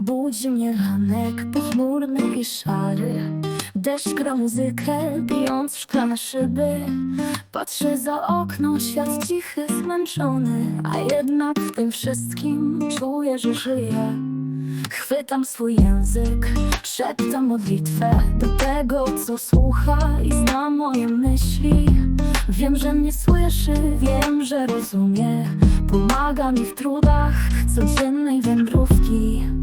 Budzi mnie ranek pochmurny i szary. Deszcz gra muzykę, bijąc w szklane szyby. Patrzę za okno, świat cichy, zmęczony. A jednak w tym wszystkim czuję, że żyję. Chwytam swój język, szeptam modlitwę Do tego, co słucha i zna moje myśli. Wiem, że mnie słyszy, wiem, że rozumie. Pomaga mi w trudach codziennej wędrówki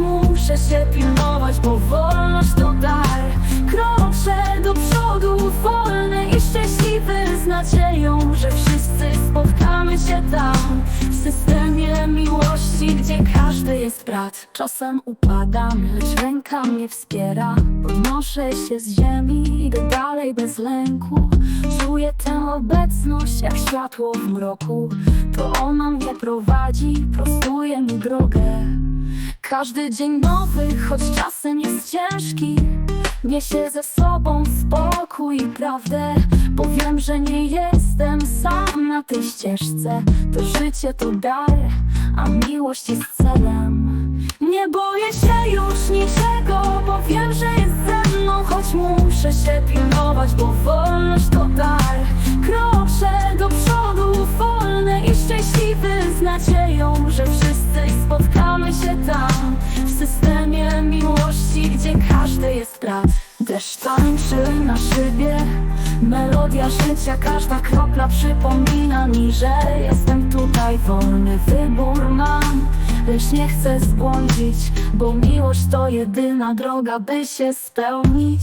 muszę się pilnować, bo wolność to dar. Kroczę do przodu, wolny i szczęśliwy Z nadzieją, że wszyscy spotkamy się tam. W systemie miłości, gdzie każdy jest brat. Czasem upadam, lecz ręka mnie wspiera. Podnoszę się z ziemi, idę dalej bez lęku. Czuję tę obecność jak światło w mroku. To ona mnie prowadzi, prostuje mi drogę Każdy dzień nowy, choć czasem jest ciężki Niesie ze sobą spokój i prawdę. Bo wiem, że nie jestem sam na tej ścieżce. To życie to dar, a miłość jest celem. Nie boję się już niczego, bo wiem, że jest ze mną Choć muszę się pilnować, bo wolność systemie miłości, gdzie każdy jest brat. Deszcz tańczy na szybie Melodia życia, każda kropla przypomina mi, że jestem tutaj wolny Wybór mam, lecz nie chcę zbłądzić Bo miłość to jedyna droga, by się spełnić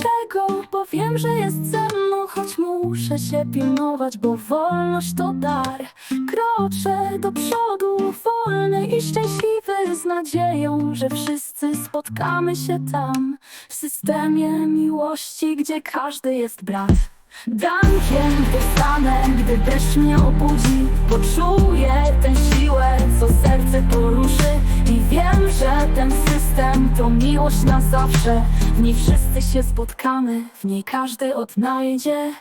niczego, bo wiem, że jest ze mną Choć muszę się pilnować, bo wolność to dar. Kroczę do przodu, wolny i szczęśliwy Z nadzieją, że wszyscy spotkamy się tam. W systemie miłości, gdzie każdy jest brat. Dankiem dostanę, gdy deszcz mnie obudzi. Poczuję tę siłę, co serce poruszy. I wiem, że ten system to miłość na zawsze. W niej wszyscy się spotkamy, w niej każdy odnajdzie